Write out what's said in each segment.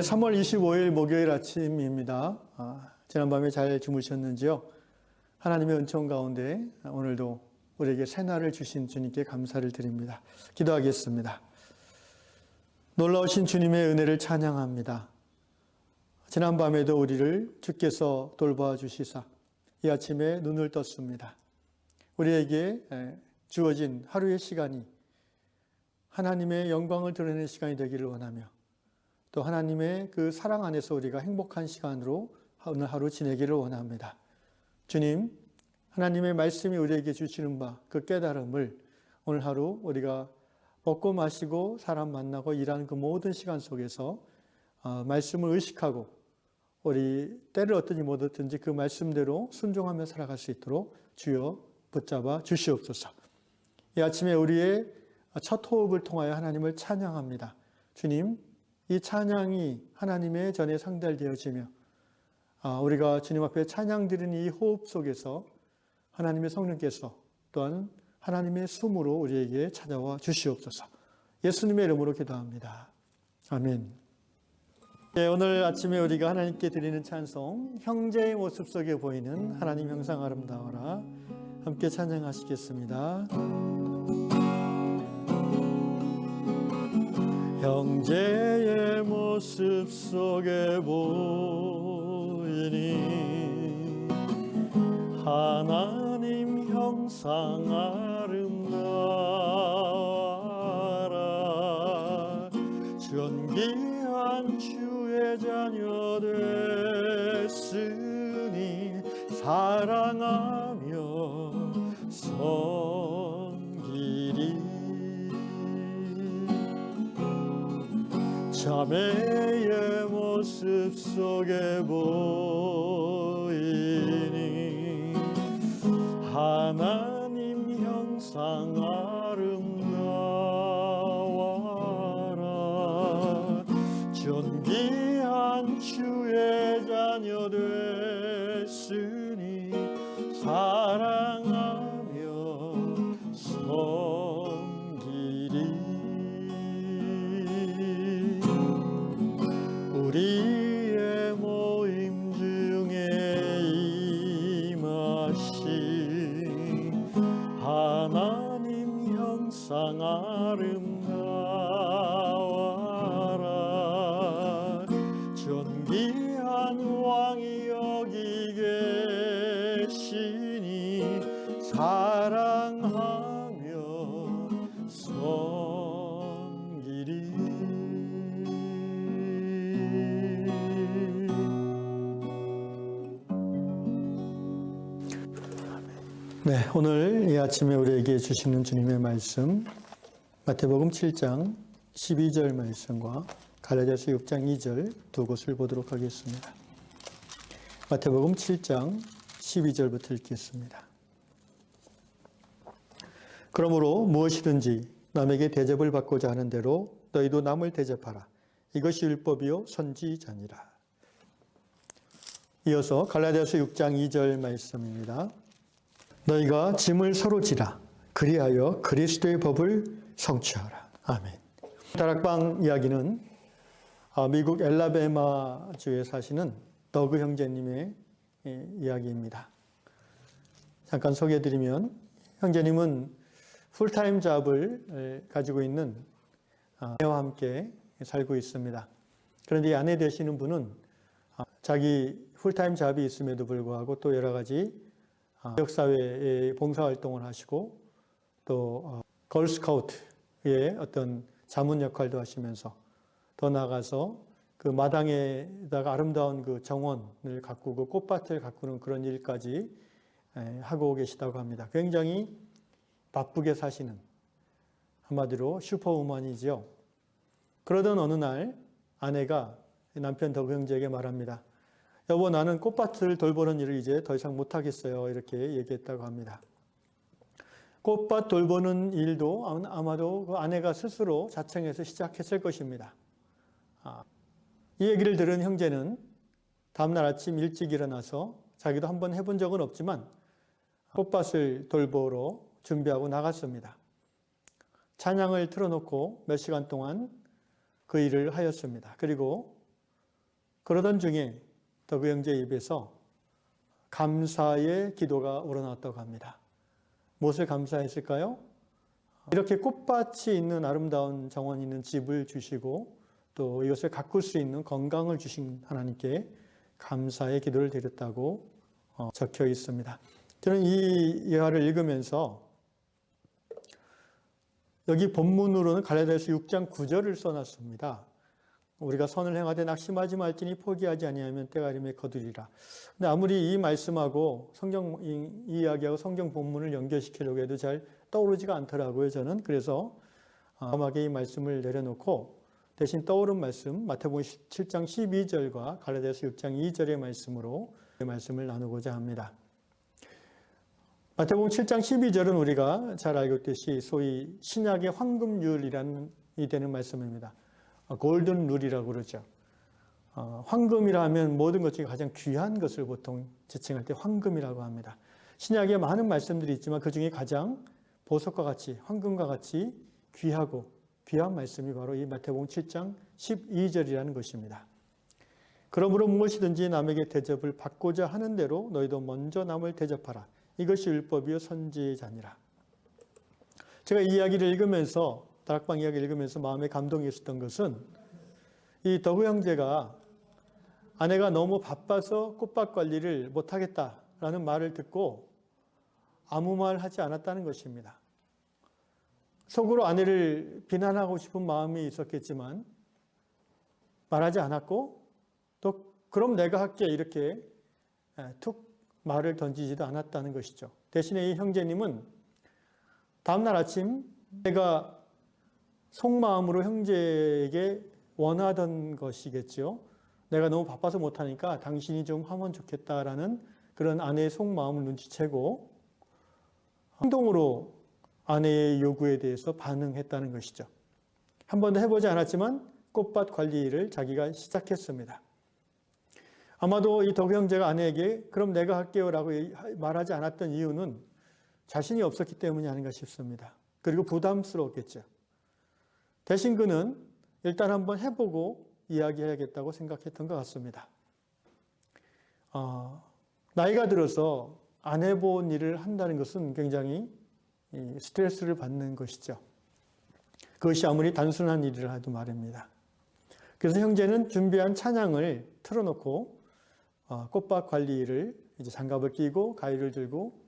3월 25일 목요일 아침입니다. 아, 지난밤에 잘 주무셨는지요? 하나님의 은총 가운데 오늘도 우리에게 새날을 주신 주님께 감사를 드립니다. 기도하겠습니다. 놀라우신 주님의 은혜를 찬양합니다. 지난밤에도 우리를 주께서 돌봐 주시사 이 아침에 눈을 떴습니다. 우리에게 주어진 하루의 시간이 하나님의 영광을 드러내는 시간이 되기를 원하며 또 하나님의 그 사랑 안에서 우리가 행복한 시간으로 오늘 하루 지내기를 원합니다. 주님, 하나님의 말씀이 우리에게 주시는 바 그 깨달음을 오늘 하루 우리가 먹고 마시고 사람 만나고 일하는 그 모든 시간 속에서 어, 말씀을 의식하고 우리 때를 어떤지 못 얻든지 그 말씀대로 순종하며 살아갈 수 있도록 주여 붙잡아 주시옵소서. 이 아침에 우리의 첫 호흡을 통하여 하나님을 찬양합니다. 주님, 이 찬양이 하나님의 전에 상달되어지며 아, 우리가 주님 앞에 찬양 드리는 이 호흡 속에서 하나님의 성령께서 또한 하나님의 숨으로 우리에게 찾아와 주시옵소서. 예수님의 이름으로 기도합니다. 아멘. 네, 오늘 아침에 우리가 하나님께 드리는 찬송 형제의 모습 속에 보이는 하나님 형상 아름다워라 함께 찬양하시겠습니다. 형제의 모습 속에 보이니 하나님 형상 아름다워라. 존귀한 주의 자녀 됐으니 사랑하 자매의 모습 속에 보 아침에 우리에게 주시는 주님의 말씀 마태복음 7장 12절 말씀과 갈라디아서 6장 2절 두 곳을 보도록 하겠습니다. 마태복음 7장 12절부터 읽겠습니다. 그러므로 무엇이든지 남에게 대접을 받고자 하는 대로 너희도 남을 대접하라. 이것이 율법이요 선지자니라. 이어서 갈라디아서 6장 2절 말씀입니다. 너희가 짐을 서로 지라. 그리하여 그리스도의 법을 성취하라. 아멘. 다락방 이야기는 아, 미국 엘라베마주에 사시는 더그 형제님의 예, 이야기입니다. 잠깐 소개해드리면 형제님은 풀타임 잡을 가지고 있는 아내와 함께 살고 있습니다. 그런데 이 아내 되시는 분은 아, 자기 풀타임 잡이 있음에도 불구하고 또 여러 가지 지역사회에 봉사활동을 하시고 또 걸스카우트의 어떤 자문 역할도 하시면서 더 나아가서 그 마당에다가 아름다운 그 정원을 가꾸고 꽃밭을 가꾸는 그런 일까지 하고 계시다고 합니다. 굉장히 바쁘게 사시는 한마디로 슈퍼우먼이지요. 그러던 어느 날 아내가 남편 덕 형제에게 말합니다. 여보 나는 꽃밭을 돌보는 일을 이제 더 이상 못하겠어요. 이렇게 얘기했다고 합니다. 꽃밭 돌보는 일도 아마도 그 아내가 스스로 자청해서 시작했을 것입니다. 아, 이 얘기를 들은 형제는 다음날 아침 일찍 일어나서 자기도 한번 해본 적은 없지만 꽃밭을 돌보러 준비하고 나갔습니다. 찬양을 틀어놓고 몇 시간 동안 그 일을 하였습니다. 그리고 그러던 중에 더그 형제 입에서 감사의 기도가 우러나왔다고 합니다. 무엇을 감사했을까요? 이렇게 꽃밭이 있는 아름다운 정원이 있는 집을 주시고 또 이것을 가꿀 수 있는 건강을 주신 하나님께 감사의 기도를 드렸다고 어, 적혀 있습니다. 저는 이 예화를 읽으면서 여기 본문으로는 갈라디아서 6장 9절을 써놨습니다. 우리가 선을 행하되 낙심하지 말지니 포기하지 아니하면 때가 이름에 거두리라. 근데 아무리 이 말씀하고 성경 이 이야기하고 성경 본문을 연결시키려고 해도 잘 떠오르지가 않더라고요. 저는 그래서 엄하게 이 말씀을 내려놓고 대신 떠오른 말씀 마태복음 7장 12절과 갈라디아서 6장 2절의 말씀으로 이 말씀을 나누고자 합니다. 마태복음 7장 12절은 우리가 잘 알고 있듯이 소위 신약의 황금률이라는 이 되는 말씀입니다. 골든 룰이라고 그러죠. 어, 황금이라 하면 모든 것 중에 가장 귀한 것을 보통 지칭할 때 황금이라고 합니다. 신약에 많은 말씀들이 있지만 그 중에 가장 보석과 같이 황금과 같이 귀하고 귀한 말씀이 바로 이 마태복음 7장 12절이라는 것입니다. 그러므로 무엇이든지 남에게 대접을 받고자 하는 대로 너희도 먼저 남을 대접하라. 이것이 율법이요 선지의 자니라. 제가 이 이야기를 읽으면서 다락방 이야기 읽으면서 마음에 감동이 있었던 것은 이 더구 형제가 아내가 너무 바빠서 꽃밭 관리를 못하겠다라는 말을 듣고 아무 말 하지 않았다는 것입니다. 속으로 아내를 비난하고 싶은 마음이 있었겠지만 말하지 않았고 또 그럼 내가 할게 이렇게 툭 말을 던지지도 않았다는 것이죠. 대신에 이 형제님은 다음날 아침 내가 속마음으로 형제에게 원하던 것이겠죠. 내가 너무 바빠서 못하니까 당신이 좀 하면 좋겠다라는 그런 아내의 속마음을 눈치채고 행동으로 아내의 요구에 대해서 반응했다는 것이죠. 한 번도 해보지 않았지만 꽃밭 관리를 자기가 시작했습니다. 아마도 이 덕우 형제가 아내에게 그럼 내가 할게요 라고 말하지 않았던 이유는 자신이 없었기 때문이 아닌가 싶습니다. 그리고 부담스러웠겠죠. 대신 그는 일단 한번 해보고 이야기해야겠다고 생각했던 것 같습니다. 어, 나이가 들어서 안 해본 일을 한다는 것은 굉장히 스트레스를 받는 것이죠. 그것이 아무리 단순한 일이라 해도 말입니다. 그래서 형제는 준비한 찬양을 틀어놓고 어, 꽃밭 관리를 이제 장갑을 끼고 가위를 들고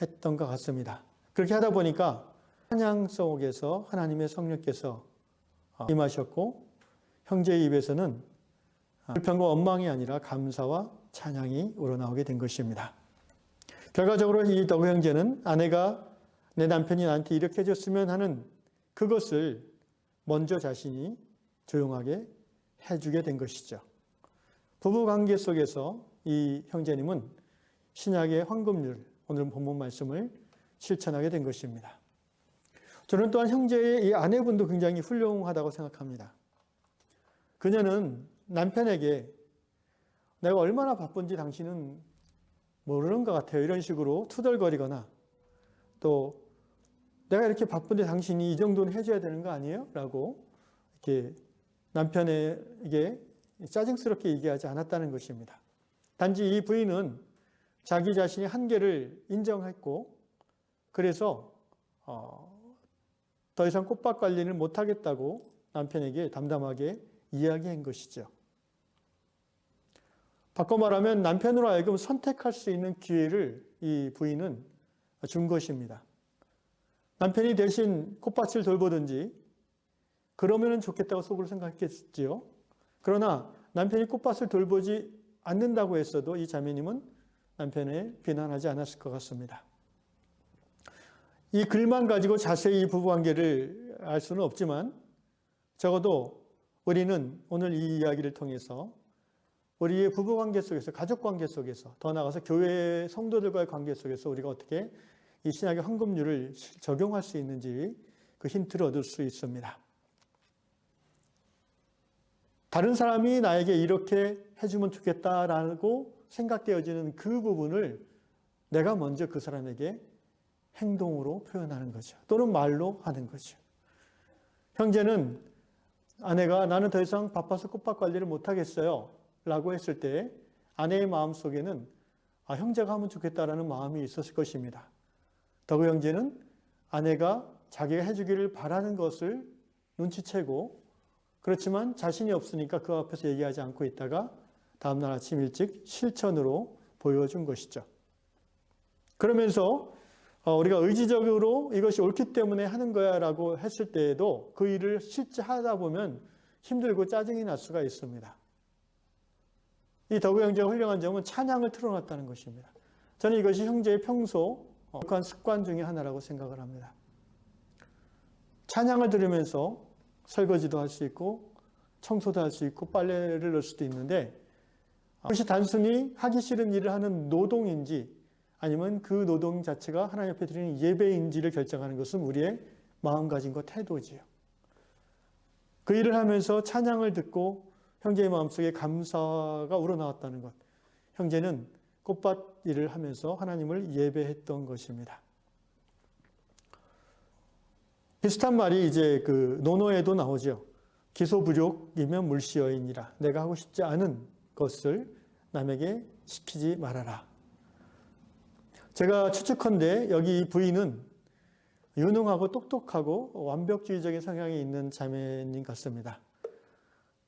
했던 것 같습니다. 그렇게 하다 보니까 찬양 속에서 하나님의 성령께서 어, 임하셨고 형제의 입에서는 불평과 원망이 아니라 감사와 찬양이 우러나오게 된 것입니다. 결과적으로 이 더그 형제는 아내가 내 남편이 나한테 이렇게 해줬으면 하는 그것을 먼저 자신이 조용하게 해주게 된 것이죠. 부부 관계 속에서 이 형제님은 신약의 황금률, 오늘 본문 말씀을 실천하게 된 것입니다. 저는 또한 형제의 이 아내분도 굉장히 훌륭하다고 생각합니다. 그녀는 남편에게 내가 얼마나 바쁜지 당신은 모르는 것 같아요. 이런 식으로 투덜거리거나 또 내가 이렇게 바쁜데 당신이 이 정도는 해줘야 되는 거 아니에요? 라고 이렇게 남편에게 짜증스럽게 얘기하지 않았다는 것입니다. 단지 이 부인은 자기 자신의 한계를 인정했고 그래서 어, 더 이상 꽃밭 관리를 못하겠다고 남편에게 담담하게 이야기한 것이죠. 바꿔 말하면 남편으로 하여금 선택할 수 있는 기회를 이 부인은 준 것입니다. 남편이 대신 꽃밭을 돌보든지 그러면 좋겠다고 속으로 생각했겠지요. 그러나 남편이 꽃밭을 돌보지 않는다고 했어도 이 자매님은 남편을 비난하지 않았을 것 같습니다. 이 글만 가지고 자세히 부부 관계를 알 수는 없지만 적어도 우리는 오늘 이 이야기를 통해서 우리의 부부 관계 속에서 가족 관계 속에서 더 나아가서 교회 성도들과의 관계 속에서 우리가 어떻게 이 신약의 황금률을 적용할 수 있는지 그 힌트를 얻을 수 있습니다. 다른 사람이 나에게 이렇게 해주면 좋겠다라고 생각되어지는 그 부분을 내가 먼저 그 사람에게 행동으로 표현하는 거죠. 또는 말로 하는 거죠. 형제는 아내가 나는 더 이상 바빠서 꽃밭 관리를 못하겠어요. 라고 했을 때 아내의 마음 속에는 아, 형제가 하면 좋겠다라는 마음이 있었을 것입니다. 더구 형제는 아내가 자기가 해주기를 바라는 것을 눈치채고 그렇지만 자신이 없으니까 그 앞에서 얘기하지 않고 있다가 다음날 아침 일찍 실천으로 보여준 것이죠. 그러면서 어, 우리가 의지적으로 이것이 옳기 때문에 하는 거야 라고 했을 때에도 그 일을 실제 하다 보면 힘들고 짜증이 날 수가 있습니다. 이 더구 형제가 훌륭한 점은 찬양을 틀어놨다는 것입니다. 저는 이것이 형제의 평소 한 습관 중의 하나라고 생각을 합니다. 찬양을 들으면서 설거지도 할 수 있고 청소도 할 수 있고 빨래를 넣을 수도 있는데 그것이 단순히 하기 싫은 일을 하는 노동인지 아니면 그 노동 자체가 하나님 앞에 드리는 예배인지를 결정하는 것은 우리의 마음가짐과 태도지요. 그 일을 하면서 찬양을 듣고 형제의 마음속에 감사가 우러나왔다는 것. 형제는 꽃밭 일을 하면서 하나님을 예배했던 것입니다. 비슷한 말이 이제 그 논어에도 나오죠. 기소부족이면 물시여인이라. 내가 하고 싶지 않은 것을 남에게 시키지 말아라. 제가 추측컨대 여기 이 부인은 유능하고 똑똑하고 완벽주의적인 성향이 있는 자매님 같습니다.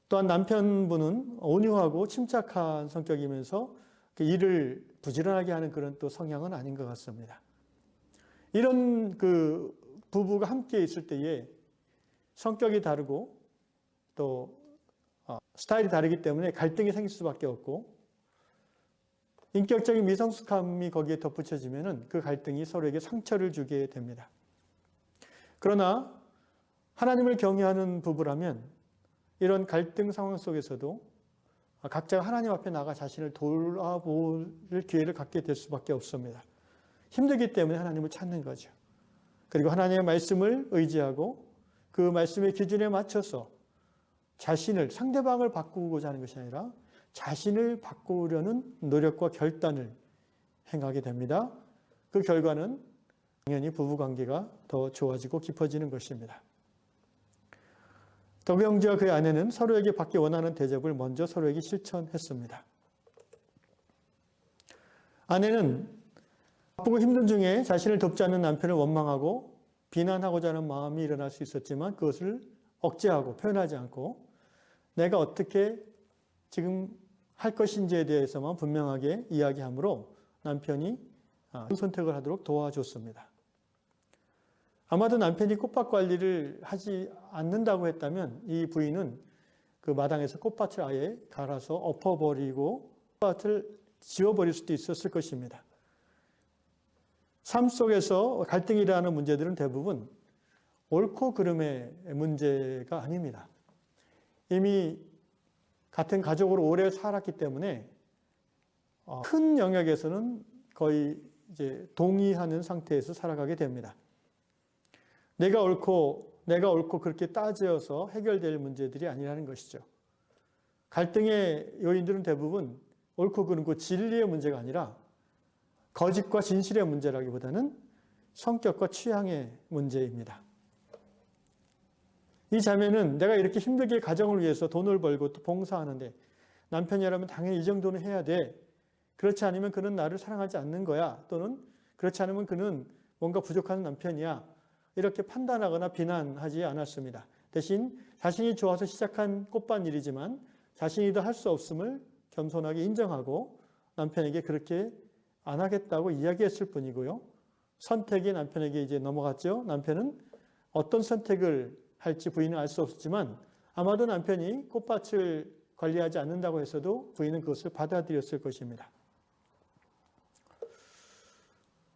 또한 남편분은 온유하고 침착한 성격이면서 그 일을 부지런하게 하는 그런 또 성향은 아닌 것 같습니다. 이런 그 부부가 함께 있을 때에 성격이 다르고 또 어, 스타일이 다르기 때문에 갈등이 생길 수밖에 없고 인격적인 미성숙함이 거기에 덧붙여지면은 그 갈등이 서로에게 상처를 주게 됩니다. 그러나 하나님을 경외하는 부부라면 이런 갈등 상황 속에서도 각자가 하나님 앞에 나가 자신을 돌아볼 기회를 갖게 될 수밖에 없습니다. 힘들기 때문에 하나님을 찾는 거죠. 그리고 하나님의 말씀을 의지하고 그 말씀의 기준에 맞춰서 자신을 상대방을 바꾸고자 하는 것이 아니라 자신을 바꾸려는 노력과 결단을 행하게 됩니다. 그 결과는 당연히 부부 관계가 더 좋아지고 깊어지는 것입니다. 형제와 그의 아내는 서로에게 받기 원하는 대접을 먼저 서로에게 실천했습니다. 아내는 바쁘고 힘든 중에 자신을 돕지 않는 남편을 원망하고 비난하고자 하는 마음이 일어날 수 있었지만 그것을 억제하고 표현하지 않고 내가 어떻게 지금 할 것인지에 대해서만 분명하게 이야기하므로 남편이 아, 선택을 하도록 도와줬습니다. 아마도 남편이 꽃밭 관리를 하지 않는다고 했다면 이 부인은 그 마당에서 꽃밭을 아예 갈아서 엎어버리고 꽃밭을 지워버릴 수도 있었을 것입니다. 삶 속에서 갈등이라는 문제들은 대부분 옳고 그름의 문제가 아닙니다. 이미 같은 가족으로 오래 살았기 때문에 어, 큰 영역에서는 거의 이제 동의하는 상태에서 살아가게 됩니다. 내가 옳고 내가 옳고 그렇게 따져서 해결될 문제들이 아니라는 것이죠. 갈등의 요인들은 대부분 옳고 그름고 진리의 문제가 아니라 거짓과 진실의 문제라기보다는 성격과 취향의 문제입니다. 이 자매는 내가 이렇게 힘들게 가정을 위해서 돈을 벌고 또 봉사하는데 남편이라면 당연히 이 정도는 해야 돼. 그렇지 않으면 그는 나를 사랑하지 않는 거야. 또는 그렇지 않으면 그는 뭔가 부족한 남편이야. 이렇게 판단하거나 비난하지 않았습니다. 대신 자신이 좋아서 시작한 꽃밭 일이지만 자신이 더 할 수 없음을 겸손하게 인정하고 남편에게 그렇게 안 하겠다고 이야기했을 뿐이고요. 선택이 남편에게 이제 넘어갔죠. 남편은 어떤 선택을 할지 부인은 알 수 없었지만 아마도 남편이 꽃밭을 관리하지 않는다고 했어도 부인은 그것을 받아들였을 것입니다.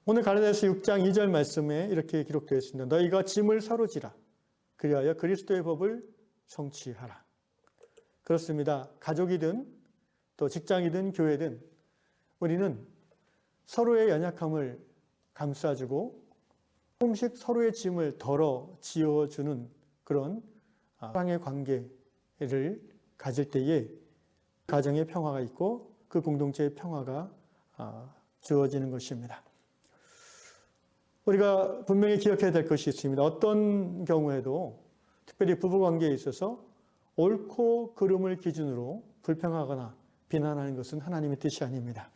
오늘 가르다서 6장 2절 말씀에 이렇게 기록되어 있습니다. 너희가 짐을 서로 지라. 그리하여 그리스도의 법을 성취하라. 그렇습니다. 가족이든 또 직장이든 교회든 우리는 서로의 연약함을 감싸주고 조금씩 서로의 짐을 덜어 지어주는 그런 사랑의 관계를 가질 때에 가정의 평화가 있고 그 공동체의 평화가 아, 주어지는 것입니다. 우리가 분명히 기억해야 될 것이 있습니다. 어떤 경우에도 특별히 부부 관계에 있어서 옳고 그름을 기준으로 불평하거나 비난하는 것은 하나님의 뜻이 아닙니다.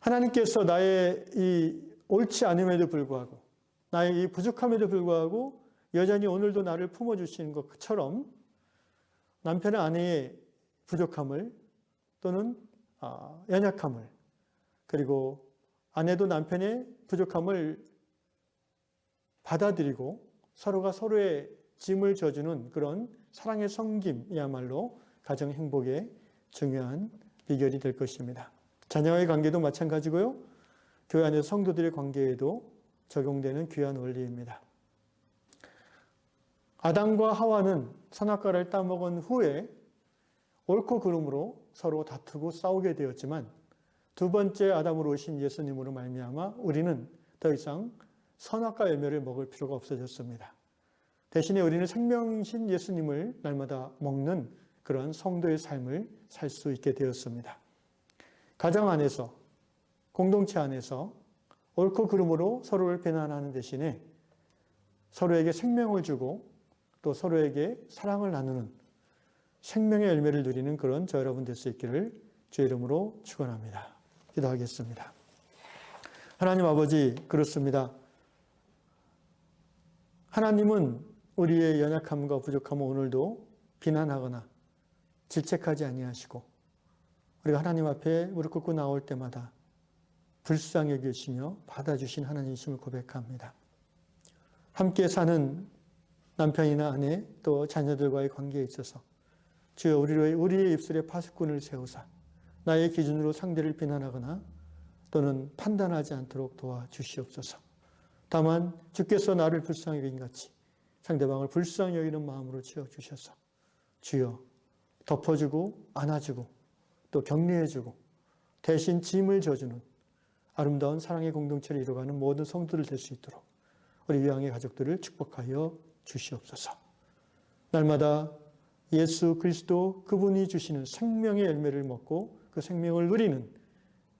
하나님께서 나의 이 옳지 않음에도 불구하고 나의 이 부족함에도 불구하고 여전히 오늘도 나를 품어주시는 것처럼 남편의 아내의 부족함을 또는 아, 연약함을 그리고 아내도 남편의 부족함을 받아들이고 서로가 서로의 짐을 져주는 그런 사랑의 성김이야말로 가정 행복의 중요한 비결이 될 것입니다. 자녀와의 관계도 마찬가지고요. 교회 안의 성도들의 관계에도 적용되는 귀한 원리입니다. 아담과 하와는 선악과를 따먹은 후에 옳고 그름으로 서로 다투고 싸우게 되었지만 두 번째 아담으로 오신 예수님으로 말미암아 우리는 더 이상 선악과 열매를 먹을 필요가 없어졌습니다. 대신에 우리는 생명신 예수님을 날마다 먹는 그런 성도의 삶을 살 수 있게 되었습니다. 가정 안에서 공동체 안에서 옳고 그름으로 서로를 비난하는 대신에 서로에게 생명을 주고 또 서로에게 사랑을 나누는 생명의 열매를 누리는 그런 저 여러분 될 수 있기를 주 이름으로 축원합니다. 기도하겠습니다. 하나님 아버지 그렇습니다. 하나님은 우리의 연약함과 부족함을 오늘도 비난하거나 질책하지 아니하시고 우리가 하나님 앞에 무릎 꿇고 나올 때마다 불쌍히 여기시며 받아주신 하나님이심을 고백합니다. 함께 사는 남편이나 아내 또 자녀들과의 관계에 있어서 주여 우리의, 우리의 입술에 파수꾼을 세우사 나의 기준으로 상대를 비난하거나 또는 판단하지 않도록 도와주시옵소서. 다만 주께서 나를 불쌍히 여긴 같이 상대방을 불쌍히 여기는 마음으로 지어 주셔서 주여 덮어주고 안아주고 또 격려해주고 대신 짐을 져주는 아름다운 사랑의 공동체를 이루어가는 모든 성도들 될 수 있도록 우리 유양의 가족들을 축복하여 주시옵소서. 날마다 예수 그리스도 그분이 주시는 생명의 열매를 먹고 그 생명을 누리는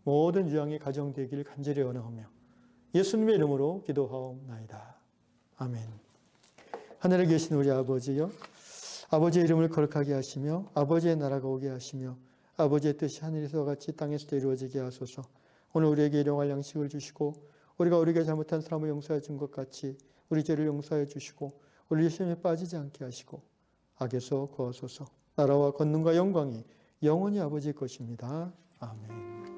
모든 유양의 가정 되기를 간절히 원하며 예수님의 이름으로 기도하옵나이다. 아멘. 하늘에 계신 우리 아버지요. 아버지의 이름을 거룩하게 하시며 아버지의 나라가 오게 하시며 아버지의 뜻이 하늘에서 같이 땅에서도 이루어지게 하소서. 오늘 우리에게 일용할 양식을 주시고 우리가 우리에게 잘못한 사람을 용서해 준 것 같이 우리 죄를 용서해 주시고 시험에 빠지지 않게 하시고 악에서 구하소서. 나라와 권능과 영광이 영원히 아버지의 것입니다. 아멘.